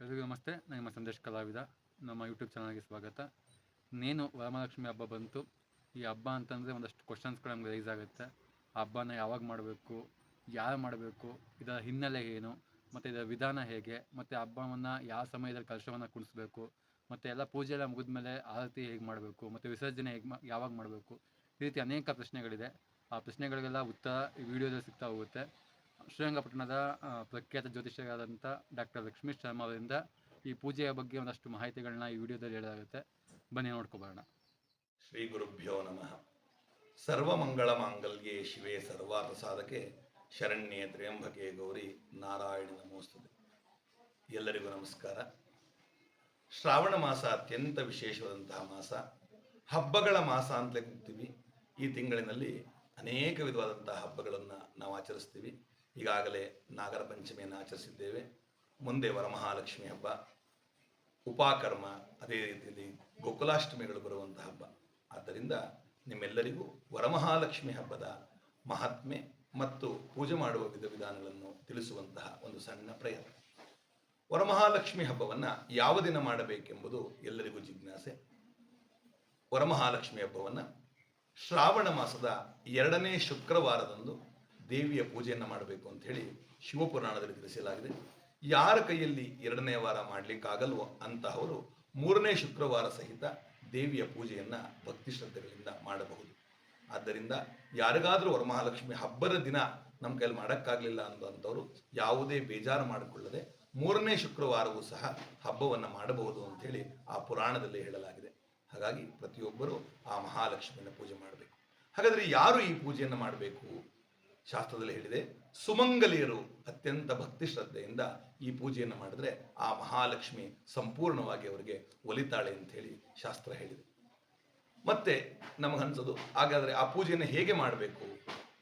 ಎಲ್ರಿಗೂ ನಮಸ್ತೆ. ನಾನು ನಿಮ್ಮ ಸಂದೇಶ್ ಕಲಾವಿದ. ನಮ್ಮ ಯೂಟ್ಯೂಬ್ ಚಾನಲ್ಗೆ ಸ್ವಾಗತ. ನೇನು ವರಮಹಾಲಕ್ಷ್ಮಿ ಹಬ್ಬ ಬಂತು. ಈ ಹಬ್ಬ ಅಂತಂದರೆ ಒಂದಷ್ಟು ಕ್ವಶನ್ಸ್ಗಳು ನಮ್ಗೆ ರೈಸ್ ಆಗುತ್ತೆ. ಹಬ್ಬನ ಯಾವಾಗ ಮಾಡಬೇಕು, ಯಾರು ಮಾಡಬೇಕು, ಇದರ ಹಿನ್ನೆಲೆ ಏನು, ಮತ್ತು ಇದರ ವಿಧಾನ ಹೇಗೆ, ಮತ್ತು ಹಬ್ಬವನ್ನು ಯಾವ ಸಮಯದಲ್ಲಿ ಕಲಶವನ್ನು ಕುಣಿಸ್ಬೇಕು ಮತ್ತು ಎಲ್ಲ ಪೂಜೆ ಎಲ್ಲ ಮುಗಿದ್ಮೇಲೆ ಆರತಿ ಹೇಗೆ ಮಾಡಬೇಕು, ಮತ್ತು ವಿಸರ್ಜನೆ ಹೇಗೆ ಮಾ, ಯಾವಾಗ ಮಾಡಬೇಕು, ಈ ರೀತಿ ಅನೇಕ ಪ್ರಶ್ನೆಗಳಿದೆ. ಆ ಪ್ರಶ್ನೆಗಳಿಗೆಲ್ಲ ಉತ್ತರ ಈ ವಿಡಿಯೋದಲ್ಲಿ ಸಿಗ್ತಾ ಹೋಗುತ್ತೆ. ಶ್ರೀರಂಗಪಟ್ಟಣದ ಪ್ರಖ್ಯಾತ ಜ್ಯೋತಿಷ್ಯರಾದಂಥ ಡಾಕ್ಟರ್ ಲಕ್ಷ್ಮೀ ಶರ್ಮಾ ಅವರಿಂದ ಈ ಪೂಜೆಯ ಬಗ್ಗೆ ಒಂದಷ್ಟು ಮಾಹಿತಿಗಳನ್ನ ಈ ವಿಡಿಯೋದಲ್ಲಿ ಹೇಳಲಾಗುತ್ತೆ. ಬನ್ನಿ ನೋಡ್ಕೊಬರೋಣ. ಶ್ರೀ ಗುರುಭ್ಯೋ ನಮಃ. ಸರ್ವಮಂಗಳ ಮಾಂಗಲ್ಯೆ ಶಿವೆ ಸರ್ವಾರ್ಥ ಸಾಧಕೆ ಶರಣ್ಯೆ ತ್ರ್ಯಂಬಕೆ ಗೌರಿ ನಾರಾಯಣ ನಮೋಸ್ತದೆ ಎಲ್ಲರಿಗೂ ನಮಸ್ಕಾರ. ಶ್ರಾವಣ ಮಾಸ ಅತ್ಯಂತ ವಿಶೇಷವಾದಂತಹ ಮಾಸ. ಹಬ್ಬಗಳ ಮಾಸ ಅಂತಲೇ ಕೂಗ್ತೀವಿ. ಈ ತಿಂಗಳಿನಲ್ಲಿ ಅನೇಕ ವಿಧವಾದಂತಹ ಹಬ್ಬಗಳನ್ನು ನಾವು ಆಚರಿಸ್ತೀವಿ. ಈಗಾಗಲೇ ನಾಗರ ಪಂಚಮಿಯನ್ನು ಆಚರಿಸಿದ್ದೇವೆ. ಮುಂದೆ ವರಮಹಾಲಕ್ಷ್ಮಿ ಹಬ್ಬ, ಉಪಾಕರ್ಮ, ಅದೇ ರೀತಿಯಲ್ಲಿ ಗೋಕುಲಾಷ್ಟಮಿಗಳು ಬರುವಂತಹ ಹಬ್ಬ. ಆದ್ದರಿಂದ ನಿಮ್ಮೆಲ್ಲರಿಗೂ ವರಮಹಾಲಕ್ಷ್ಮಿ ಹಬ್ಬದ ಮಹಾತ್ಮೆ ಮತ್ತು ಪೂಜೆ ಮಾಡುವ ವಿಧ ವಿಧಾನಗಳನ್ನು ತಿಳಿಸುವಂತಹ ಒಂದು ಸಣ್ಣ ಪ್ರಯತ್ನ. ವರಮಹಾಲಕ್ಷ್ಮಿ ಹಬ್ಬವನ್ನು ಯಾವ ದಿನ ಮಾಡಬೇಕೆಂಬುದು ಎಲ್ಲರಿಗೂ ಜಿಜ್ಞಾಸೆ. ವರಮಹಾಲಕ್ಷ್ಮಿ ಹಬ್ಬವನ್ನು ಶ್ರಾವಣ ಮಾಸದ ಎರಡನೇ ಶುಕ್ರವಾರದಂದು ದೇವಿಯ ಪೂಜೆಯನ್ನು ಮಾಡಬೇಕು ಅಂತ ಹೇಳಿ ಶಿವಪುರಾಣದಲ್ಲಿ ತಿಳಿಸಲಾಗಿದೆ. ಯಾರ ಕೈಯಲ್ಲಿ ಎರಡನೇ ವಾರ ಮಾಡಲಿಕ್ಕಾಗಲ್ವೋ ಅಂತಹವರು ಮೂರನೇ ಶುಕ್ರವಾರ ಸಹಿತ ದೇವಿಯ ಪೂಜೆಯನ್ನು ಭಕ್ತಿ ಶ್ರದ್ಧೆಗಳಿಂದ ಮಾಡಬಹುದು. ಆದ್ದರಿಂದ ಯಾರಿಗಾದರೂ ವರಮಹಾಲಕ್ಷ್ಮಿ ಹಬ್ಬದ ದಿನ ನಮ್ಮ ಕೈಯಲ್ಲಿ ಮಾಡೋಕ್ಕಾಗಲಿಲ್ಲ ಅನ್ನೋಂಥವ್ರು ಯಾವುದೇ ಬೇಜಾರು ಮಾಡಿಕೊಳ್ಳದೆ ಮೂರನೇ ಶುಕ್ರವಾರವೂ ಸಹ ಹಬ್ಬವನ್ನು ಮಾಡಬಹುದು ಅಂಥೇಳಿ ಆ ಪುರಾಣದಲ್ಲಿ ಹೇಳಲಾಗಿದೆ. ಹಾಗಾಗಿ ಪ್ರತಿಯೊಬ್ಬರು ಆ ಮಹಾಲಕ್ಷ್ಮಿಯನ್ನು ಪೂಜೆ ಮಾಡಬೇಕು. ಹಾಗಾದರೆ ಯಾರು ಈ ಪೂಜೆಯನ್ನು ಮಾಡಬೇಕು? ಶಾಸ್ತ್ರದಲ್ಲಿ ಹೇಳಿದೆ, ಸುಮಂಗಲಿಯರು ಅತ್ಯಂತ ಭಕ್ತಿ ಶ್ರದ್ಧೆಯಿಂದ ಈ ಪೂಜೆಯನ್ನು ಮಾಡಿದ್ರೆ ಆ ಮಹಾಲಕ್ಷ್ಮಿ ಸಂಪೂರ್ಣವಾಗಿ ಅವರಿಗೆ ಒಲಿತಾಳೆ ಅಂತ ಹೇಳಿ ಶಾಸ್ತ್ರ ಹೇಳಿದೆ. ಮತ್ತೆ ನಮಗನ್ಸೋದು ಹಾಗಾದ್ರೆ ಆ ಪೂಜೆಯನ್ನು ಹೇಗೆ ಮಾಡಬೇಕು?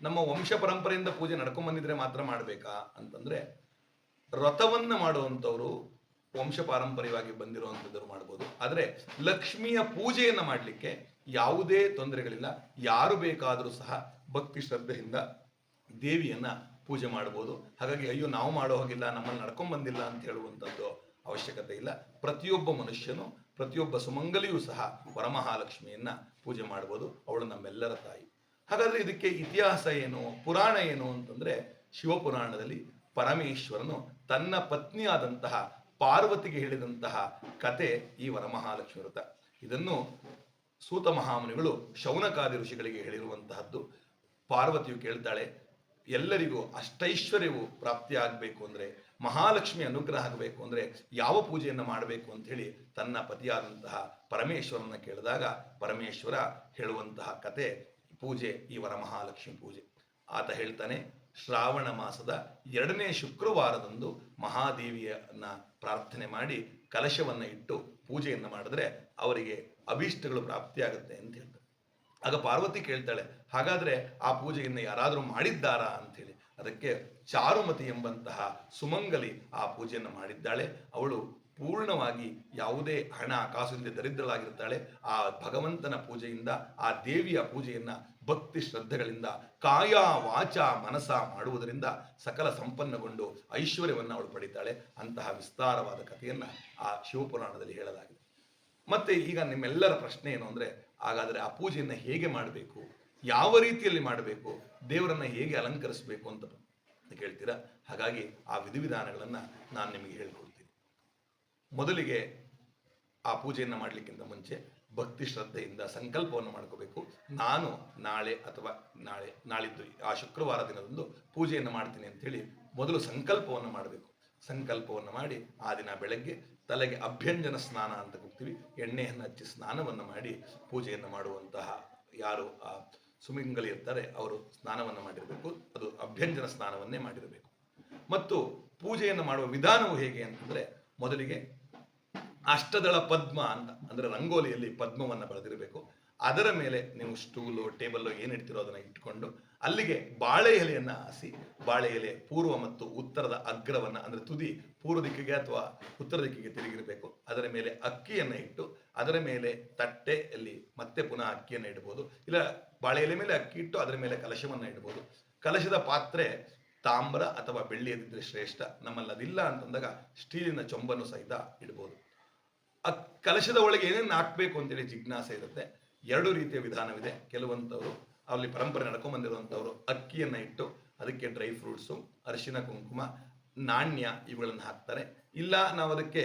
ನಮ್ಮ ವಂಶ ಪರಂಪರೆಯಿಂದ ಪೂಜೆ ನಡ್ಕೊಂಡ್ ಬಂದಿದ್ರೆ ಮಾತ್ರ ಮಾಡಬೇಕಾ? ಅಂತಂದ್ರೆ ವ್ರತವನ್ನ ಮಾಡುವಂಥವ್ರು ವಂಶ ಪಾರಂಪರ್ಯವಾಗಿ ಬಂದಿರುವಂಥದ್ದು ಮಾಡ್ಬೋದು. ಆದರೆ ಲಕ್ಷ್ಮಿಯ ಪೂಜೆಯನ್ನು ಮಾಡಲಿಕ್ಕೆ ಯಾವುದೇ ತೊಂದರೆಗಳಿಲ್ಲ. ಯಾರು ಬೇಕಾದರೂ ಸಹ ಭಕ್ತಿ ಶ್ರದ್ಧೆಯಿಂದ ದೇವಿಯನ್ನ ಪೂಜೆ ಮಾಡ್ಬೋದು. ಹಾಗಾಗಿ ಅಯ್ಯೋ ನಾವು ಮಾಡೋ ಹಾಗಿಲ್ಲ ನಮ್ಮನ್ನು ನಡ್ಕೊಂಬಂದಿಲ್ಲ ಅಂತ ಹೇಳುವಂಥದ್ದು ಅವಶ್ಯಕತೆ ಇಲ್ಲ. ಪ್ರತಿಯೊಬ್ಬ ಮನುಷ್ಯನು, ಪ್ರತಿಯೊಬ್ಬ ಸುಮಂಗಲಿಯೂ ಸಹ ವರಮಹಾಲಕ್ಷ್ಮಿಯನ್ನು ಪೂಜೆ ಮಾಡ್ಬೋದು. ಅವಳು ನಮ್ಮೆಲ್ಲರ ತಾಯಿ. ಹಾಗಾದರೆ ಇದಕ್ಕೆ ಇತಿಹಾಸ ಏನು, ಪುರಾಣ ಏನು ಅಂತಂದ್ರೆ ಶಿವಪುರಾಣದಲ್ಲಿ ಪರಮೇಶ್ವರನು ತನ್ನ ಪತ್ನಿಯಾದಂತಹ ಪಾರ್ವತಿಗೆ ಹೇಳಿದಂತಹ ಕತೆ ಈ ವರಮಹಾಲಕ್ಷ್ಮಿ ವ್ರತ. ಇದನ್ನು ಸೂತ ಮಹಾಮುನಿಗಳು ಶೌನಕಾದಿ ಋಷಿಗಳಿಗೆ ಹೇಳಿರುವಂತಹದ್ದು. ಪಾರ್ವತಿಯು ಕೇಳ್ತಾಳೆ ಎಲ್ಲರಿಗೂ ಅಷ್ಟೈಶ್ವರ್ಯವು ಪ್ರಾಪ್ತಿಯಾಗಬೇಕು ಅಂದರೆ ಮಹಾಲಕ್ಷ್ಮಿ ಅನುಗ್ರಹ ಆಗಬೇಕು ಅಂದರೆ ಯಾವ ಪೂಜೆಯನ್ನು ಮಾಡಬೇಕು ಅಂತ ಹೇಳಿ ತನ್ನ ಪತಿಯಾದಂತಹ ಪರಮೇಶ್ವರನ ಕೇಳಿದಾಗ ಪರಮೇಶ್ವರ ಹೇಳುವಂತಹ ಕತೆ, ಪೂಜೆ ಈ ವರಮಹಾಲಕ್ಷ್ಮಿ ಪೂಜೆ. ಆತ ಹೇಳ್ತಾನೆ, ಶ್ರಾವಣ ಮಾಸದ ಎರಡನೇ ಶುಕ್ರವಾರದಂದು ಮಹಾದೇವಿಯನ್ನ ಪ್ರಾರ್ಥನೆ ಮಾಡಿ ಕಲಶವನ್ನ ಇಟ್ಟು ಪೂಜೆಯನ್ನು ಮಾಡಿದ್ರೆ ಅವರಿಗೆ ಅಭೀಷ್ಟಗಳು ಪ್ರಾಪ್ತಿಯಾಗುತ್ತೆ ಅಂತ ಹೇಳ್ತಾರೆ ಆಗ ಪಾರ್ವತಿ ಕೇಳ್ತಾಳೆ ಹಾಗಾದ್ರೆ ಆ ಪೂಜೆಯನ್ನು ಯಾರಾದರೂ ಮಾಡಿದ್ದಾರಾ ಅಂಥೇಳಿ ಅದಕ್ಕೆ ಚಾರುಮತಿ ಎಂಬಂತಹ ಸುಮಂಗಲಿ ಆ ಪೂಜೆಯನ್ನು ಮಾಡಿದ್ದಾಳೆ. ಅವಳು ಪೂರ್ಣವಾಗಿ ಯಾವುದೇ ಹಣ ಕಾಸಿಲ್ಲದೆ ದರಿದ್ರಳಾಗಿರ್ತಾಳೆ. ಆ ಭಗವಂತನ ಪೂಜೆಯಿಂದ, ಆ ದೇವಿಯ ಪೂಜೆಯನ್ನು ಭಕ್ತಿ ಶ್ರದ್ಧೆಗಳಿಂದ, ಕಾಯ ವಾಚ ಮನಸ ಮಾಡುವುದರಿಂದ ಸಕಲ ಸಂಪನ್ನಗೊಂಡು ಐಶ್ವರ್ಯವನ್ನು ಅವಳು ಪಡಿತಾಳೆ. ಅಂತಹ ವಿಸ್ತಾರವಾದ ಕಥೆಯನ್ನ ಆ ಶಿವಪುರಾಣದಲ್ಲಿ ಹೇಳಲಾಗಿದೆ. ಮತ್ತೆ ಈಗ ನಿಮ್ಮೆಲ್ಲರ ಪ್ರಶ್ನೆ ಏನು ಅಂದ್ರೆ, ಹಾಗಾದರೆ ಆ ಪೂಜೆಯನ್ನು ಹೇಗೆ ಮಾಡಬೇಕು? ಯಾವ ರೀತಿಯಲ್ಲಿ ಮಾಡಬೇಕು, ದೇವರನ್ನ ಹೇಗೆ ಅಲಂಕರಿಸಬೇಕು ಅಂತ ಕೇಳ್ತೀರಾ? ಹಾಗಾಗಿ ಆ ವಿಧಿವಿಧಾನಗಳನ್ನ ನಾನು ನಿಮಗೆ ಹೇಳ್ಕೊಡ್ತೀನಿ. ಮೊದಲಿಗೆ ಆ ಪೂಜೆಯನ್ನು ಮಾಡಲಿಕ್ಕಿಂತ ಮುಂಚೆ ಭಕ್ತಿ ಶ್ರದ್ಧೆಯಿಂದ ಸಂಕಲ್ಪವನ್ನು ಮಾಡ್ಕೋಬೇಕು. ನಾನು ನಾಳೆ ಅಥವಾ ನಾಳೆ, ನಾಳಿದ್ದು, ಆ ಶುಕ್ರವಾರ ದಿನದಂದು ಪೂಜೆಯನ್ನು ಮಾಡ್ತೀನಿ ಅಂತೇಳಿ ಮೊದಲು ಸಂಕಲ್ಪವನ್ನು ಮಾಡಬೇಕು. ಸಂಕಲ್ಪವನ್ನು ಮಾಡಿ ಆ ದಿನ ಬೆಳಗ್ಗೆ ತಲೆಗೆ ಅಭ್ಯಂಜನ ಸ್ನಾನ ಅಂತ ಕೊಡ್ತೀವಿ ಎಣ್ಣೆಯನ್ನು ಹಚ್ಚಿ ಸ್ನಾನವನ್ನು ಮಾಡಿ ಪೂಜೆಯನ್ನು ಮಾಡುವಂತಹ ಯಾರು, ಆ ಸುಮಿಂಗಲಿ ಇರ್ತಾರೆ ಅವರು ಸ್ನಾನವನ್ನು ಮಾಡಿರಬೇಕು. ಅದು ಅಭ್ಯಂಜನ ಸ್ನಾನವನ್ನೇ ಮಾಡಿರಬೇಕು. ಮತ್ತು ಪೂಜೆಯನ್ನು ಮಾಡುವ ವಿಧಾನವು ಹೇಗೆ ಅಂತಂದ್ರೆ, ಮೊದಲಿಗೆ ಅಷ್ಟದಳ ಪದ್ಮ ಅಂತ, ಅಂದರೆ ರಂಗೋಲಿಯಲ್ಲಿ ಪದ್ಮವನ್ನು ಬೆಳೆದಿರಬೇಕು ಅದರ ಮೇಲೆ ನೀವು ಸ್ಟೂಲು ಟೇಬಲ್ಲು ಏನಿಡ್ತಿರೋ ಅದನ್ನು ಇಟ್ಕೊಂಡು ಅಲ್ಲಿಗೆ ಬಾಳೆ ಎಲೆಯನ್ನು ಹಾಸಿ, ಬಾಳೆ ಎಲೆ ಪೂರ್ವ ಮತ್ತು ಉತ್ತರದ ಅಗ್ರವನ್ನು ಅಂದರೆ ತುದಿ ಪೂರ್ವ ದಿಕ್ಕಿಗೆ ಅಥವಾ ಉತ್ತರ ದಿಕ್ಕಿಗೆ ತಿರುಗಿರಬೇಕು. ಅದರ ಮೇಲೆ ಅಕ್ಕಿಯನ್ನು ಇಟ್ಟು ಅದರ ಮೇಲೆ ತಟ್ಟೆಯಲ್ಲಿ ಮತ್ತೆ ಪುನಃ ಅಕ್ಕಿಯನ್ನು ಇಡ್ಬೋದು. ಇಲ್ಲ, ಬಾಳೆ ಎಲೆ ಮೇಲೆ ಅಕ್ಕಿ ಇಟ್ಟು ಅದರ ಮೇಲೆ ಕಲಶವನ್ನು ಇಡ್ಬೋದು. ಕಲಶದ ಪಾತ್ರೆ ತಾಮ್ರ ಅಥವಾ ಬೆಳ್ಳಿಯದಿದ್ದರೆ ಶ್ರೇಷ್ಠ. ನಮ್ಮಲ್ಲಿ ಅದಿಲ್ಲ ಅಂತಂದಾಗ ಸ್ಟೀಲಿನ ಚೊಂಬನ್ನು ಸಹಿತ ಇಡ್ಬೋದು. ಆ ಕಲಶದ ಒಳಗೆ ಏನೇನು ಹಾಕ್ಬೇಕು ಅಂತೇಳಿ ಜಿಜ್ಞಾಸೆ ಇರುತ್ತೆ. ಎರಡು ರೀತಿಯ ವಿಧಾನವಿದೆ. ಕೆಲವಂಥವ್ರು ಅಲ್ಲಿ ಪರಂಪರೆ ನಡ್ಕೊಂಡ್ ಅಕ್ಕಿಯನ್ನು ಅಕ್ಕಿಯನ್ನ ಇಟ್ಟು ಅದಕ್ಕೆ ಡ್ರೈ ಫ್ರೂಟ್ಸು ಅರಿಶಿನ, ಕುಂಕುಮ, ನಾಣ್ಯ ಇವುಗಳನ್ನು ಹಾಕ್ತಾರೆ. ಇಲ್ಲ ನಾವು ಅದಕ್ಕೆ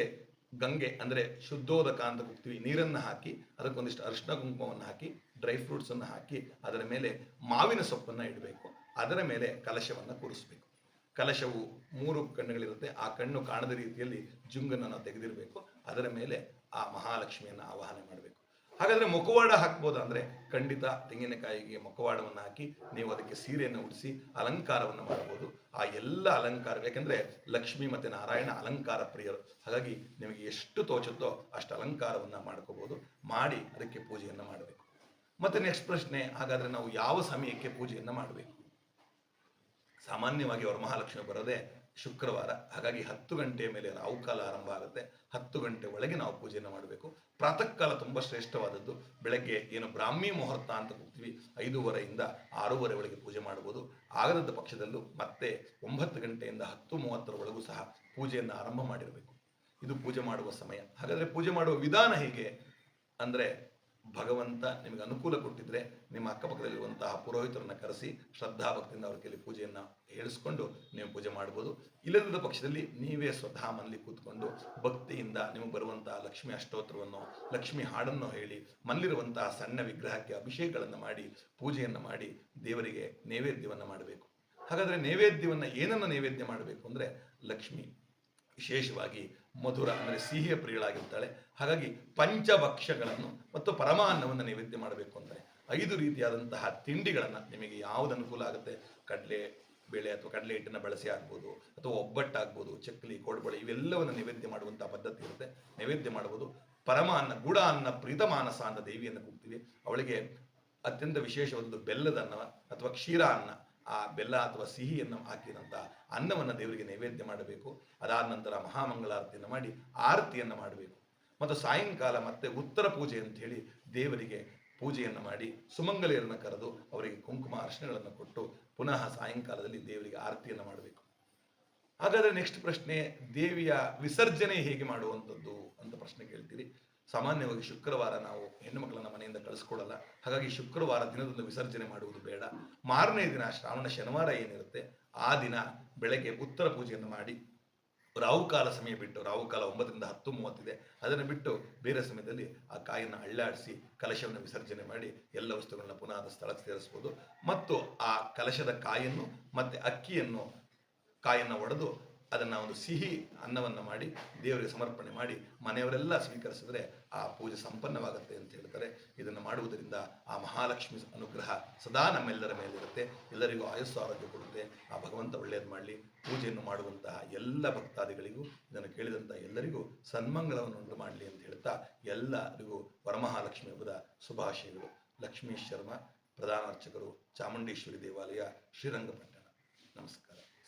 ಗಂಗೆ ಅಂದರೆ ಶುದ್ಧೋದಕ ಅಂತ ಹೋಗ್ತೀವಿ ನೀರನ್ನು ಹಾಕಿ ಅದಕ್ಕೊಂದಿಷ್ಟು ಅರಿಶಿನ, ಕುಂಕುಮವನ್ನು ಹಾಕಿ ಡ್ರೈ ಫ್ರೂಟ್ಸನ್ನು ಹಾಕಿ ಅದರ ಮೇಲೆ ಮಾವಿನ ಸೊಪ್ಪನ್ನು ಇಡಬೇಕು. ಅದರ ಮೇಲೆ ಕಲಶವನ್ನು ಕೂರಿಸ್ಬೇಕು. ಕಲಶವು ಮೂರು ಕಣ್ಣುಗಳಿರುತ್ತೆ. ಆ ಕಣ್ಣು ಕಾಣದ ರೀತಿಯಲ್ಲಿ ಜುಂಗನ್ನು ನಾವು ತೆಗೆದಿರಬೇಕು. ಅದರ ಮೇಲೆ ಆ ಮಹಾಲಕ್ಷ್ಮಿಯನ್ನು ಆವಾಹನೆ ಮಾಡಬೇಕು. ಹಾಗಾದ್ರೆ ಮುಖವಾಡ ಹಾಕ್ಬೋದಾ ಅಂದ್ರೆ ಖಂಡಿತ ತೆಂಗಿನಕಾಯಿಗೆ ಮುಖವಾಡವನ್ನು ಹಾಕಿ ನೀವು ಅದಕ್ಕೆ ಸೀರೆಯನ್ನು ಉಡಿಸಿ ಅಲಂಕಾರವನ್ನು ಮಾಡಬಹುದು ಆ ಎಲ್ಲ ಅಲಂಕಾರ ಯಾಕಂದ್ರೆ ಲಕ್ಷ್ಮಿ ಮತ್ತೆ ನಾರಾಯಣ ಅಲಂಕಾರ ಪ್ರಿಯರು. ಹಾಗಾಗಿ ನಿಮಗೆ ಎಷ್ಟು ತೋಚುತ್ತೋ ಅಷ್ಟು ಅಲಂಕಾರವನ್ನು ಮಾಡ್ಕೋಬಹುದು ಮಾಡಿ ಅದಕ್ಕೆ ಪೂಜೆಯನ್ನು ಮಾಡಬೇಕು. ಮತ್ತೆ ನೆಕ್ಸ್ಟ್ ಪ್ರಶ್ನೆ, ಹಾಗಾದ್ರೆ ನಾವು ಯಾವ ಸಮಯಕ್ಕೆ ಪೂಜೆಯನ್ನು ಮಾಡಬೇಕು? ಸಾಮಾನ್ಯವಾಗಿ ವರಮಹಾಲಕ್ಷ್ಮಿ ಬರೋದೇ ಶುಕ್ರವಾರ. ಹಾಗಾಗಿ ಹತ್ತು ಗಂಟೆಯ ಮೇಲೆ ರಾಹುಕಾಲ ಆರಂಭ ಆಗುತ್ತೆ. ಹತ್ತು ಗಂಟೆ ಒಳಗೆ ನಾವು ಪೂಜೆಯನ್ನು ಮಾಡಬೇಕು. ಪ್ರಾತಃ ಕಾಲ ತುಂಬ ಶ್ರೇಷ್ಠವಾದದ್ದು. ಬೆಳಗ್ಗೆ ಏನು ಬ್ರಾಹ್ಮಿ ಮುಹೂರ್ತ ಅಂತ ಹೋಗ್ತೀವಿ. ಐದೂವರೆಯಿಂದ ಆರೂವರೆ ಒಳಗೆ ಪೂಜೆ ಮಾಡಬಹುದು ಆಗದ ಪಕ್ಷದಲ್ಲೂ ಮತ್ತೆ ಒಂಬತ್ತು ಗಂಟೆಯಿಂದ ಹತ್ತು ಮೂವತ್ತರ ಒಳಗೂ ಸಹ ಪೂಜೆಯನ್ನು ಆರಂಭ ಮಾಡಿರಬೇಕು. ಇದು ಪೂಜೆ ಮಾಡುವ ಸಮಯ. ಹಾಗಾದರೆ ಪೂಜೆ ಮಾಡುವ ವಿಧಾನ ಹೇಗೆ? ಅಂದ್ರೆ ಭಗವಂತ ನಿಮಗೆ ಅನುಕೂಲ ಕೊಟ್ಟಿದ್ರೆ ನಿಮ್ಮ ಅಕ್ಕಪಕ್ಕದಲ್ಲಿರುವಂತಹ ಪುರೋಹಿತರನ್ನು ಕರೆಸಿ ಶ್ರದ್ಧಾಭಕ್ತಿಯಿಂದ ಅವ್ರ ಕೈಲಿ ಪೂಜೆಯನ್ನು ಹೇಳಿಸ್ಕೊಂಡು ನೀವು ಪೂಜೆ ಮಾಡ್ಬೋದು. ಇಲ್ಲದ ಪಕ್ಷದಲ್ಲಿ ನೀವೇ ಸ್ವತಃ ಮನೇಲಿ ಕೂತ್ಕೊಂಡು ಭಕ್ತಿಯಿಂದ ನಿಮಗೆ ಬರುವಂತಹ ಲಕ್ಷ್ಮಿ ಅಷ್ಟೋತ್ರವನ್ನು ಲಕ್ಷ್ಮಿ ಹಾಡನ್ನು ಹೇಳಿ, ಮಲ್ಲಿರುವಂತಹ ಸಣ್ಣ ವಿಗ್ರಹಕ್ಕೆ ಅಭಿಷೇಕಗಳನ್ನು ಮಾಡಿ, ಪೂಜೆಯನ್ನು ಮಾಡಿ ದೇವರಿಗೆ ನೈವೇದ್ಯವನ್ನು ಮಾಡಬೇಕು. ಹಾಗಾದರೆ ನೈವೇದ್ಯವನ್ನು ಏನನ್ನು ನೈವೇದ್ಯ ಮಾಡಬೇಕು ಅಂದರೆ ಲಕ್ಷ್ಮಿ. ವಿಶೇಷವಾಗಿ ಮಧುರ ಅಂದರೆ ಸಿಹಿಯ ಪ್ರಿಯಳಾಗಿರ್ತಾಳೆ. ಹಾಗಾಗಿ ಪಂಚಭಕ್ಷ್ಯಗಳನ್ನು ಮತ್ತು ಪರಮಾನ್ನವನ್ನು ನೈವೇದ್ಯ ಮಾಡಬೇಕು ಅಂದರೆ ಐದು ರೀತಿಯಾದಂತಹ ತಿಂಡಿಗಳನ್ನು ನಿಮಗೆ ಯಾವುದು ಅನುಕೂಲ ಆಗುತ್ತೆ? ಕಡಲೆ ಬೇಳೆ ಅಥವಾ ಕಡಲೆ ಹಿಟ್ಟನ್ನು ಬಳಸಿ ಆಗ್ಬೋದು, ಅಥವಾ ಒಬ್ಬಟ್ಟಾಗ್ಬೋದು ಚಕ್ಕಲಿ ಕೋಡ್ಬಳೆ ಇವೆಲ್ಲವನ್ನು ನೈವೇದ್ಯ ಮಾಡುವಂತಹ ಪದ್ಧತಿ ಇರುತ್ತೆ. ನೈವೇದ್ಯ ಮಾಡಬಹುದು ಪರಮಾನ್ನ ಗುಡ ಅನ್ನ ಪ್ರೀತ ಮಾನಸ ಅಂತ ದೇವಿಯನ್ನು ಕೂಗ್ತೀವಿ. ಅವಳಿಗೆ ಅತ್ಯಂತ ವಿಶೇಷವಾದದ್ದು ಬೆಲ್ಲದ ಅನ್ನ ಅಥವಾ ಕ್ಷೀರ ಅನ್ನ. ಆ ಬೆಲ್ಲ ಅಥವಾ ಸಿಹಿಯನ್ನು ಹಾಕಿದಂತ ಅನ್ನವನ್ನು ದೇವರಿಗೆ ನೈವೇದ್ಯ ಮಾಡಬೇಕು. ಅದಾದ ನಂತರ ಮಹಾಮಂಗಳಾರತಿಯನ್ನು ಮಾಡಿ ಆರತಿಯನ್ನು ಮಾಡಬೇಕು. ಮತ್ತು ಸಾಯಂಕಾಲ ಮತ್ತೆ ಉತ್ತರ ಪೂಜೆ ಅಂತ ಹೇಳಿ ದೇವರಿಗೆ ಪೂಜೆಯನ್ನು ಮಾಡಿ ಸುಮಂಗಲೆಯರನ್ನು ಕರೆದು ಅವರಿಗೆ ಕುಂಕುಮ ಅರ್ಶನಗಳನ್ನು ಕೊಟ್ಟು ಪುನಃ ಸಾಯಂಕಾಲದಲ್ಲಿ ದೇವರಿಗೆ ಆರತಿಯನ್ನು ಮಾಡಬೇಕು. ಹಾಗಾದರೆ ನೆಕ್ಸ್ಟ್ ಪ್ರಶ್ನೆ, ದೇವಿಯ ವಿಸರ್ಜನೆ ಹೇಗೆ ಮಾಡುವಂಥದ್ದು ಅಂತ ಪ್ರಶ್ನೆ ಕೇಳ್ತೀರಿ. ಸಾಮಾನ್ಯವಾಗಿ ಶುಕ್ರವಾರ ನಾವು ಹೆಣ್ಣು ಮಕ್ಕಳನ್ನ ಮನೆಯಿಂದ ಕಳಿಸ್ಕೊಡಲ್ಲ. ಹಾಗಾಗಿ ಶುಕ್ರವಾರ ದಿನದಂದು ವಿಸರ್ಜನೆ ಮಾಡುವುದು ಬೇಡ. ಮಾರನೇ ದಿನ ಶ್ರಾವಣ ಶನಿವಾರ ಏನಿರುತ್ತೆ, ಆ ದಿನ ಬೆಳಗ್ಗೆ ಉತ್ತರ ಪೂಜೆಯನ್ನು ಮಾಡಿ ರಾಹುಕಾಲ ಸಮಯ ಬಿಟ್ಟು ರಾಹುಕಾಲ ಒಂಬತ್ತರಿಂದ ಹತ್ತು ಮೂವತ್ತಿದೆ, ಅದನ್ನು ಬಿಟ್ಟು ಬೇರೆ ಸಮಯದಲ್ಲಿ ಆ ಕಾಯನ್ನು ಅಳ್ಳಾಡಿಸಿ ಕಲಶವನ್ನು ವಿಸರ್ಜನೆ ಮಾಡಿ ಎಲ್ಲ ವಸ್ತುಗಳನ್ನ ಪುನಃ ಸ್ಥಳಕ್ಕೆ ಸೇರಿಸ್ಬೋದು. ಮತ್ತು ಆ ಕಲಶದ ಕಾಯನ್ನು ಮತ್ತೆ ಅಕ್ಕಿಯನ್ನು ಕಾಯನ್ನು ಒಡೆದು ಅದನ್ನ ಒಂದು ಸಿಹಿ ಅನ್ನವನ್ನು ಮಾಡಿ, ದೇವರಿಗೆ ಸಮರ್ಪಣೆ ಮಾಡಿ, ಮನೆಯವರೆಲ್ಲ ಸ್ವೀಕರಿಸಿದ್ರೆ ಆ ಪೂಜೆ ಸಂಪನ್ನವಾಗುತ್ತೆ ಅಂತ ಹೇಳ್ತಾರೆ. ಇದನ್ನು ಮಾಡುವುದರಿಂದ ಆ ಮಹಾಲಕ್ಷ್ಮಿ ಅನುಗ್ರಹ ಸದಾ ನಮ್ಮೆಲ್ಲರ ಮೇಲಿರುತ್ತೆ. ಎಲ್ಲರಿಗೂ ಆಯುಸ್ಸು ಆರೋಗ್ಯ ಕೊಡುತ್ತೆ. ಆ ಭಗವಂತ ಒಳ್ಳೆಯದು ಮಾಡಲಿ. ಪೂಜೆಯನ್ನು ಮಾಡುವಂತಹ ಎಲ್ಲ ಭಕ್ತಾದಿಗಳಿಗೂ, ಇದನ್ನು ಕೇಳಿದಂಥ ಎಲ್ಲರಿಗೂ ಸನ್ಮಂಗಳವನ್ನು ಉಂಟು ಮಾಡಲಿ ಅಂತ ಹೇಳ್ತಾ ಎಲ್ಲರಿಗೂ ವರಮಹಾಲಕ್ಷ್ಮಿ ಹಬ್ಬದ ಶುಭಾಶಯಗಳು. ಲಕ್ಷ್ಮೀ ಶರ್ಮ ಪ್ರಧಾನ ಅರ್ಚಕರು ಚಾಮುಂಡೇಶ್ವರಿ ದೇವಾಲಯ, ಶ್ರೀರಂಗಪಟ್ಟಣ. ನಮಸ್ಕಾರ.